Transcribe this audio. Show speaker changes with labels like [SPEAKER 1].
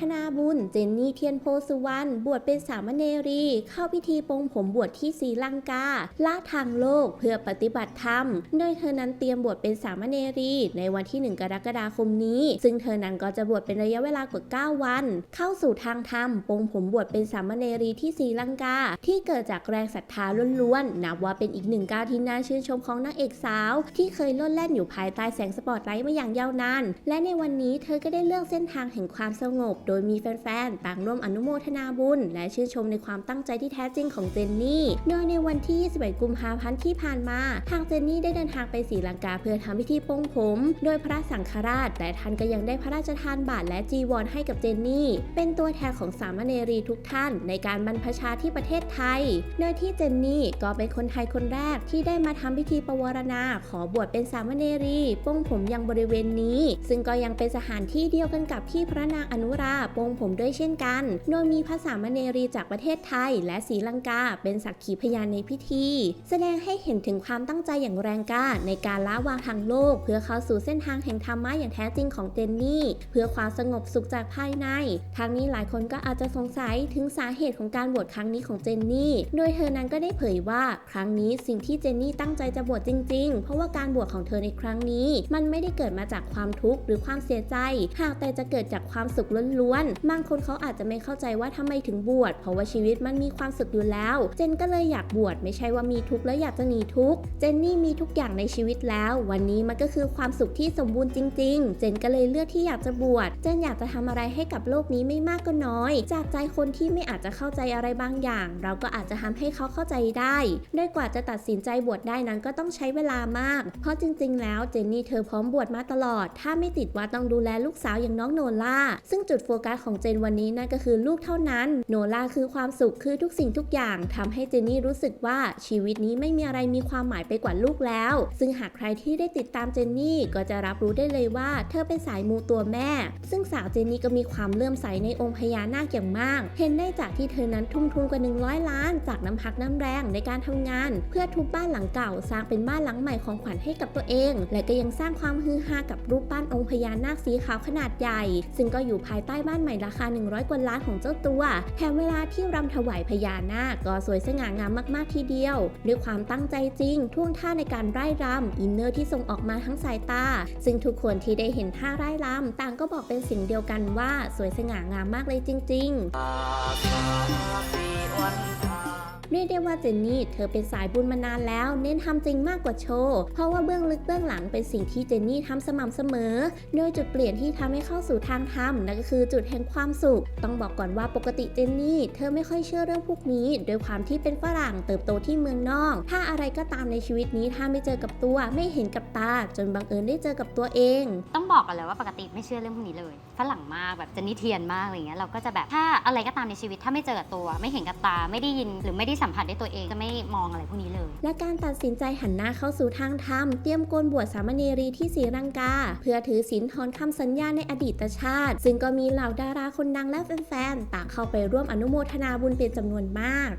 [SPEAKER 1] ธนาบุญ เจนนี่เทียนโพสุวรรณบวชเป็นสามเณรี เข้าพิธีปลงผมบวชที่ศรีลังกาละทางโลกเพื่อปฏิบัติธรรม โดยเธอนั้นเตรียมบวชเป็นสามเณรี ในวันที่ 1 กรกฎาคมนี้ ซึ่งเธอนั้นก็จะบวชเป็นระยะเวลากว่า 9 วัน เข้าสู่ทางธรรมปลงผมบวชเป็นสามเณรีที่ศรีลังกา ที่เกิดจากแรงศรัทธาล้วนๆนับว่าเป็นอีกหนึ่งก้าวที่น่าชื่นชมของนางเอกสาว ที่เคยโลดแล่นอยู่ภายใต้แสงสปอตไลท์มาอย่างยาวนาน และในวันนี้เธอก็ได้เลือกเส้นทางแห่งความสงบโดยมีแฟนๆ ต่างร่วมอนุโมทนาบุญ และชื่นชมในความตั้งใจที่แท้จริงของเจนนี่โดยในวันที่ 21 กุมภาพันธ์ที่ผ่านมา ทางเจนนี่ได้เดินทางไปศรีลังกาเพื่อทำพิธีปลงผม โดยพระสังฆราช และท่านก็ยังได้พระราชทานบาตรและจีวรให้กับเจนนี่ เป็นตัวแทนของสามเณรีทุกท่าน ในการบรรพชาที่ประเทศไทย โดยที่เจนนี่ก็เป็นคนไทยคนแรกที่ได้มาทำพิธีปวารณา ขอบวชเป็นสามเณรีปลงผมยังบริเวณนี้ ซึ่งก็ยังเป็นสถานที่เดียวกันกับที่พระนางอนุราปลงผมด้วยเช่นกัน โดยมีพระสามเณรีจากประเทศไทย และศรีลังกาเป็นสักขีพยานในพิธี แสดงให้เห็นถึงความตั้งใจอย่างแรงกล้าในการละวางทางโลก เพื่อเข้าสู่เส้นทางแห่งธรรมะอย่างแท้จริงของเจนนี่ เพื่อความสงบสุขจากภายใน ทางนี้หลายคนก็อาจจะสงสัยถึงสาเหตุของการบวชครั้งนี้ของเจนนี่ โดยเธอนั้นก็ได้เผยว่าครั้งนี้สิ่งที่เจนนี่ตั้งใจจะบวชจริง ๆ เพราะว่าการบวชของเธอในครั้งนี้ มันไม่ได้เกิดมาจากความทุกข์หรือความเสียใจ หากแต่จะเกิดจากความสุขล้วนๆ บางคนเขาอาจจะไม่เข้าใจว่าทำไมถึงบวช เพราะว่าชีวิตมันมีความสุขอยู่แล้ว เจนก็เลยอยากบวชไม่ใช่ว่ามีทุกข์แล้วอยากจะหนีทุกข์ เจนนี่มีทุกอย่างในชีวิตแล้ว วันนี้มันก็คือความสุขที่สมบูรณ์จริง ๆ เจนก็เลยเลือกที่อยากจะบวช เจนอยากจะทำอะไรให้กับโลกนี้ไม่มากก็น้อย จากใจคนที่ไม่อาจจะเข้าใจอะไรบางอย่าง เราก็อาจจะทำให้เขาเข้าใจได้โดยกว่าจะตัดสินใจบวชได้นั้นก็ต้องใช้เวลามาก เพราะจริง ๆ แล้วเจนนี่เธอพร้อมบวชมาตลอด ถ้าไม่ติดว่าต้องดูแลลูกสาวอย่างน้องโนล่า ซึ่งจุดโฟฟกัสของเจนวันนี้นั่นก็คือลูกเท่านั้น โนล่าคือความสุขคือทุกสิ่งทุกอย่างทำให้เจนนี่รู้สึกว่าชีวิตนี้ไม่มีอะไรมีความหมายไปกว่าลูกแล้ว ซึ่งหากใครที่ได้ติดตามเจนนี่ก็จะรับรู้ได้เลยว่า เธอเป็นสายมูตัวแม่ ซึ่งสาวเจนนี่ก็มีความเลื่อมใสในองค์พญานาคอย่างมาก เห็นได้จากที่เธอนั้นทุ่มทุนกว่า 100 ล้าน จากน้ำพักน้ำแรงในการทำงาน เพื่อทุบบ้านหลังเก่าสร้างเป็นบ้านหลังใหม่ของขวัญให้กับตัวเอง และก็ยังสร้างความฮือฮากับรูปปั้นองค์พญานาคสีขาวขนาดใหญ่ ซึ่งก็อยู่ภายใต้บ้านใหม่ราคา 100 กว่าล้านของเจ้าตัว แถมเวลาที่รำถวายพญานาคก็สวยสง่างามมากๆทีเดียว ด้วยความตั้งใจจริง ท่วงท่าในการไร่รำอินเนอร์ที่ส่งออกมาทั้งสายตา ซึ่งทุกคนที่ได้เห็นท่าไร่รำต่างก็บอกเป็นเสิ่งเดียวกันว่าสวยสง่างามมากเลยจริง ๆ เรียกได้ว่าเจนนี่เธอเป็นสายบุญมานานแล้ว เน้นทำจริงมากกว่าโชว์เพราะว่าเบื้องลึกเบื้องหลังเป็นสิ่งที่เจนนี่ทำสม่ำเสมอ โดยจุดเปลี่ยนที่ทำให้เข้าสู่ทางธรรมนั่นก็คือจุดแห่งความสุข ต้องบอกก่อนว่าปกติเจนนี่ เธอไม่ค่อยเชื่อเรื่องพวกนี้โดยความที่เป็นฝรั่งเติบโตที่เมืองนอก ถ้าอะไรก็ตามในชีวิตนี้ถ้าไม่เจอกับตัวไม่เห็นกับตา จนบังเอิญได้เจอกับตัวเอง
[SPEAKER 2] ต้องบอกกันเลยว่าปกติไม่เชื่อเรื่องพวกนี้เลยฝรั่งมากแบบเจะนิเทียนมากอะไรเงี้ยเราก็จะแบบถ้าอะไรก็ตามในชีวิตถ้าไม่เจอกับตัว ไม่เห็นกับตาไม่ได้ยินหรือไม่ได้สัมผัสได้ตัวเองจะไม่มองอะไรพวกนี้เลย
[SPEAKER 1] และการตัดสินใจหันหน้าเข้าสู่ทางธรรม เตรียมโกนบวชสามเณรีที่ศรีรังกา เพื่อถือศีลทอนคำสัญญาในอดีตชาติ ซึ่งก็มีเหล่าดาราคนดังและแฟนๆต่างเข้าไปร่วมอนุโมทนาบุญเป็นจำนวนมาก